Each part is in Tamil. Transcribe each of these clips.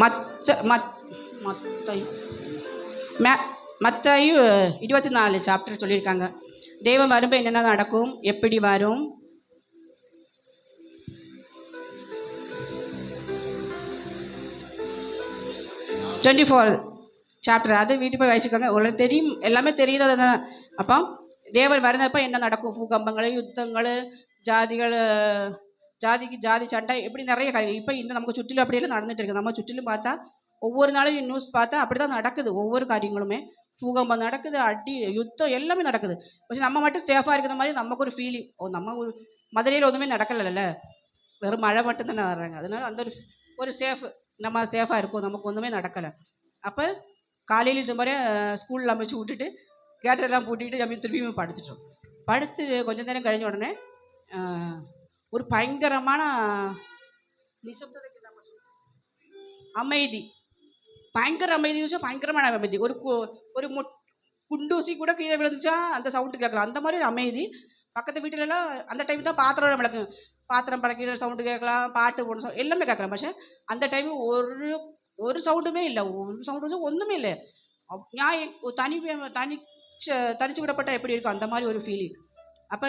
மத்த மத் மத்தை மே மத்தாயு இருபத்தி நாலு சாப்டர் சொல்லியிருக்காங்க தெய்வம் வரும்போது என்னென்ன நடக்கும் எப்படி வரும் டுவெண்ட்டி ஃபோர் சாப்டர் அது வீட்டு போய் வச்சுக்கோங்க உங்களுக்கு தெரியும் எல்லாமே தெரிகிறது தான் அப்போ தேவர் வருந்தப்ப என்ன நடக்கும் பூகம்பங்கள் யுத்தங்கள் ஜாதிகள் ஜாதிக்கு ஜாதி சண்டை இப்படி நிறைய காரியம் இப்போ இன்னும் நமக்கு சுற்றிலும் அப்படியெல்லாம் நடந்துகிட்டு இருக்குது நம்ம சுற்றிலும் பார்த்தா ஒவ்வொரு நாளும் நியூஸ் பார்த்தா அப்படி தான் நடக்குது ஒவ்வொரு காரியங்களுமே. பூகம்பம் நடக்குது அடி யுத்தம் எல்லாமே நடக்குது. கொஞ்சம் நம்ம மட்டும் சேஃபாக இருக்கிற மாதிரி நமக்கு ஒரு ஃபீலிங் ஓ நம்ம ஒரு மதுரையில் ஒன்றுமே நடக்கலைல்ல. வெறும் மழை மட்டும் தானே வர்றாங்க. அதனால அந்த ஒரு ஒரு சேஃப் நம்ம சேஃபாக இருக்கோம். நமக்கு ஒன்றுமே நடக்கலை. அப்போ காலையில் இந்த மாதிரி ஸ்கூலில் அமைச்சு விட்டுட்டு கேட்டரெல்லாம் பூட்டிட்டு நம்ம திரும்பியும் படுத்துட்டோம். படுத்து கொஞ்ச நேரம் கழிஞ்ச உடனே ஒரு பயங்கரமான நிசப்ததைக்கு நம்ம சொல்லுவோம். அமைதி பயங்கர அமைதி இருந்துச்சா பயங்கரமான அமைதி ஒரு கு- ஒரு மொட் குண்டூசி கூட கீழே விழுந்துச்சா அந்த சவுண்டு கேட்கலாம் அந்த மாதிரி ஒரு அமைதி பக்கத்து வீட்டிலலாம் அந்த டைம் தான் பாத்திரம் விளக்கு பாத்திரம் பறக்கிற சவுண்டு கேட்கலாம் பாட்டு போன சவுண்ட் எல்லாமே கேட்கலாம் പക്ഷേ அந்த டைம் ஒரு ஒரு சவுண்டுமே இல்லை ஒரு சவுண்டு ஒன்றுமே இல்லை அவ்- நான் எ- தனி தனிச்ச தனிச்சு விடப்பட்ட எப்படி இருக்கும் அந்த மாதிரி ஒரு ஃபீலிங் அப்போ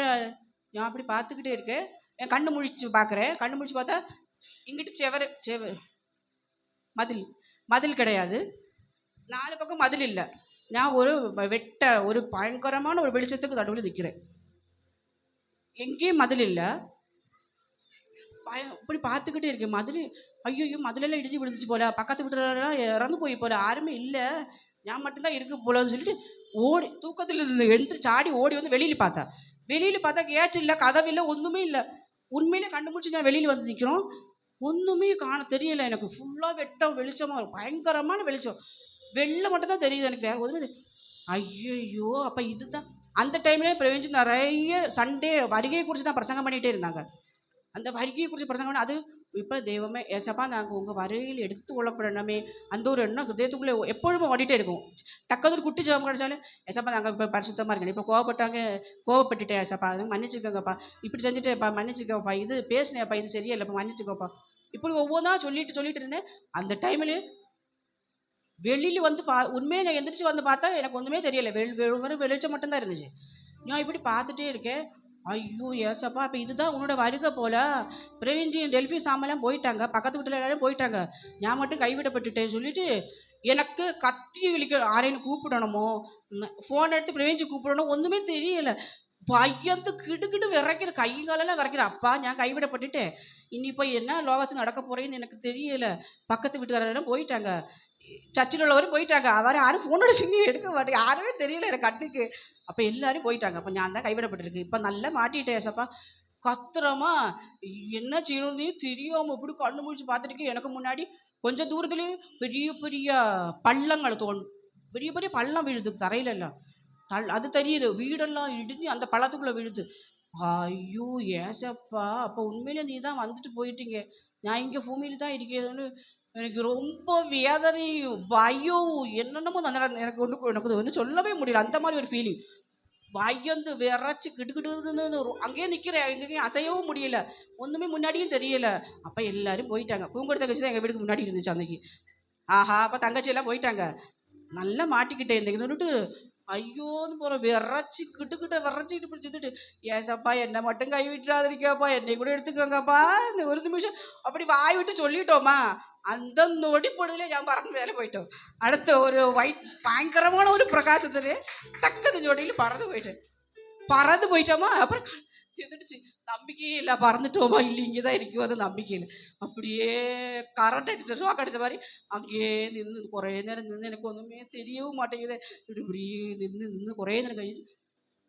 நான் அப்படி பார்த்துக்கிட்டே இருக்கேன் என் கண்ணு முழிச்சு பார்க்குறேன். கண்ணு முழிச்சு பார்த்தா இங்கிட்டு செவர் செவர். மதில். மதில் கிடையாது. நாலு பக்கம் மதில் இல்லை. நான் ஒரு வெட்ட ஒரு பயங்கரமான ஒரு வெளிச்சத்துக்கு நடுவில் நிற்கிறேன் எங்கேயும் மதில் இல்லை. பய இப்படி பார்த்துக்கிட்டே இருக்கேன் மதில் ஐயோ மதிலெல்லாம் இடிஞ்சு விழுந்துச்சு போல. பக்கத்து வீட்டுலாம் இறந்து போய் போல. யாருமே இல்லை. நான் மட்டும்தான் இருக்கு போலன்னு சொல்லிட்டு ஓடி தூக்கத்தில் இருந்து எடுத்து சாடி ஓடி வந்து வெளியில் பார்த்தா. வெளியில் பார்த்தா கேட்டு இல்லை கதவு இல்லை ஒன்றுமே இல்லை. உண்மையிலே கண்டுபிடிச்சி நான் வெளியில் வந்து நிற்கிறோம் ஒன்றுமே காண தெரியலை. எனக்கு ஃபுல்லாக வெட்டம் வெளிச்சமாக பயங்கரமான வெளிச்சம். வெளில மட்டும் தான் தெரியுது. எனக்கு வேறு ஒன்றுமே ஐயோ அப்போ இதுதான். அந்த டைம்லேயே பிரவேஞ்சு நிறைய சண்டே வருகையை குறித்து தான் பிரசங்கம் பண்ணிகிட்டே இருந்தாங்க. அந்த வருகையை குறித்து பிரசங்கம் அது இப்போ தெய்வமே ஏசப்பா நாங்கள் உங்கள் வரையில் எடுத்து கொள்ளப்படணுமே. அந்த ஒரு எண்ணம் ஹிருதயத்துக்குள்ளே எப்பொழுதும் ஓடிட்டே இருக்கும். டக்கது ஒரு குட்டி ஜெபம் கிடைச்சாலும் ஏசப்பா நாங்கள் இப்போ பரிசுத்தமாக இருக்கணும் இப்போ கோவப்பட்டாங்க கோவப்பட்டுட்டேன் ஏசப்பா. அது மன்னிச்சுக்கோங்கப்பா. இப்படி செஞ்சுட்டேப்பா மன்னிச்சுக்கோப்பா இது பேசினேப்பா இது சரியில்லைப்பா மன்னிச்சுக்கோப்பா இப்படி ஒவ்வொன்றா சொல்லிட்டு சொல்லிட்டு இருந்தேன். அந்த டைமில் வெளியில் வந்து பா உண்மையை நான் எந்திரிச்சு வந்து பார்த்தா எனக்கு ஒன்றுமே தெரியலை. வெள் வெறும் வெளிச்சம் மட்டும்தான் இருந்துச்சு. நான் இப்படி பார்த்துட்டே இருக்கேன். ஐயோ ஏசப்பா இப்போ இதுதான் உன்னோட வருகை போல. பிரவீன்ஜி டெல்ஃபி சாமெல்லாம் போயிட்டாங்க. பக்கத்து வீட்டில் எல்லாரும் போயிட்டாங்க. நான் மட்டும் கைவிடப்பட்டுட்டேன்னு சொல்லிட்டு எனக்கு கத்தி விழிக்க ஆரைன்னு கூப்பிடணுமோ? ஃபோன் எடுத்து பிரவீன்ஜி கூப்பிடணும்? ஒன்றுமே தெரியல. பையந்து கிடுகிடு விரைக்கிற கை காலெல்லாம் விரைக்கிற. அப்பா நான் கைவிடப்பட்டுட்டேன். இனி போய் என்ன லோகத்தில் நடக்க போறேன்னு எனக்கு தெரியல. பக்கத்து வீட்டுக்காரெல்லாம் போயிட்டாங்க. சர்ச்சில் உள்ளவரும் போயிட்டாங்க. அவர் யாரும் ஃபோனோட சின்னி எடுக்க மாட்டேங்க. யாருமே தெரியல எனக்கு கண்ணுக்கு. அப்போ எல்லாரும் போயிட்டாங்க. அப்போ நான் தான் கைவிடப்பட்டிருக்கு இப்போ நல்லா மாட்டிட்டேன் ஏசப்பா. கத்துறமா. என்ன செய்யணும்னே தெரியாமல் இப்படி கண்ணு முடிச்சு பார்த்துட்டு எனக்கு முன்னாடி கொஞ்சம் தூரத்துலேயே பெரிய பெரிய பள்ளங்கள் தோணும் பெரிய பெரிய பள்ளம் விழுது தரையில எல்லாம் தள் அது தெரியுது. வீடெல்லாம் இடிஞ்சு அந்த பள்ளத்துக்குள்ளே விழுது. ஐயோ ஏசப்பா. அப்போ உண்மையிலே நீ தான் வந்துட்டு போயிட்டீங்க. நான் இங்கே பூமியில் தான் இருக்கேன்னு எனக்கு ரொம்ப வேதனையும் பயம் என்னென்னமோ அந்த நேரம் எனக்கு ஒன்று எனக்கு ஒன்றும் சொல்லவே முடியல. அந்த மாதிரி ஒரு ஃபீலிங் பயந்து விரைச்சி கிடுகிடுன்னு அங்கேயே நிற்கிறேன் எங்கேயும் அசையவும் முடியல. ஒன்றுமே முன்னாடியும் தெரியல. அப்போ எல்லாரும் போயிட்டாங்க. பூங்கொடி தங்கச்சி தான் எங்கள் வீட்டுக்கு முன்னாடி இருந்துச்சு அன்னைக்கு. ஆஹா அப்போ தங்கச்சியெல்லாம் போயிட்டாங்க. நல்லா மாட்டிக்கிட்டேன். இன்னைக்கு சொல்லிட்டு ஐயோன்னு போகிற விரைச்சி கிட்டுக்கிட்ட விரைச்சிக்கிட்டு இப்படி செஞ்சுட்டு ஏசப்பா என்னை மட்டும் கை விட்டுறாதிருக்கப்பா என்னை கூட எடுத்துக்கோங்கப்பா இந்த ஒரு நிமிஷம் அப்படி வாய் விட்டு சொல்லிட்டோமா அந்த நொடி பொழுதுல ഞാൻ പറന്ന് மேலே போயிட்டோம் அடுத்த ஒரு ஒயிட் பயங்கரமான ஒரு பிரகாசத்துல டக்குனு நொடியில் பறந்து போயிட்டேன் பறந்து போயிட்டோமா அப்புறம் க- எந்திரிச்சு நம்பிக்கையே இல்லை பறந்துட்டோமா இல்லை இங்கே தான் இருக்கும் அது நம்பிக்கை இல்லை அப்படியே கரண்ட் அடிச்ச ஷாக் அடிச்ச மாதிரி அங்கேயே நின்று കുറേ நேரம் நின்று எனக்கு ஒன்றுமே தெரியவும் மாட்டேங்குது இப்படி இப்படி நின்று நின்று കുറേ நேரம் கழிச்சு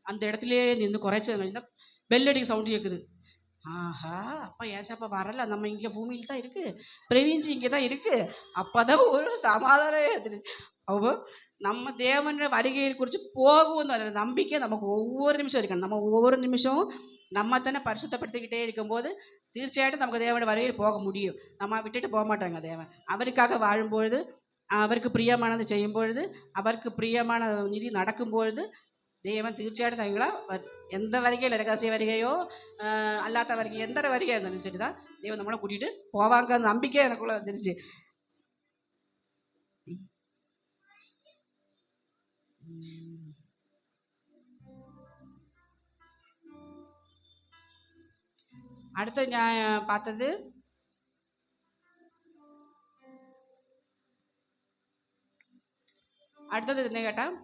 அந்த இடத்துலயே நின்று குறைச்சது கழிஞ்சா பெல் அடிக்க சவுண்டு கேட்குது ஆஹா அப்பா ஏசப்பா வரல நம்ம இங்கே பூமியில் தான் இருக்குது பிரவீன்ஜி இங்கே தான் இருக்குது அப்போ தான் ஒரு சமாதானம் ஏத்துனுச்சு. அப்போ நம்ம தேவன வருகையை குறித்து போகும் அந்த நம்பிக்கை நமக்கு ஒவ்வொரு நிமிஷம் இருக்கணும் நம்ம ஒவ்வொரு நிமிஷமும் நம்ம தானே பரிசுத்தப்படுத்திக்கிட்டே இருக்கும்போது தீர்ச்சியாயிட்டும் நமக்கு தேவனோட வரையில் போக முடியும். நம்ம விட்டுட்டு போக மாட்டாங்க தேவன். அவருக்காக வாழும்பொழுது அவருக்கு பிரியமானது செய்யும் பொழுது அவருக்கு பிரியமான நிதி நடக்கும் பொழுது தெய்வம் தீர்ச்சியாயிட்டு தங்களா எந்த வருகையில் ரகசிய வருகையோ அல்லாத வருகை எந்த வருகையாக இருந்தாலும் சரி தான் தெய்வம் நம்மளை கூட்டிகிட்டு போவாங்க. நம்பிக்கை எனக்குள்ளே வந்துருச்சு. Mm. அடுத்த நான் பார்த்தது? அடுத்தது என்ன கேட்டால்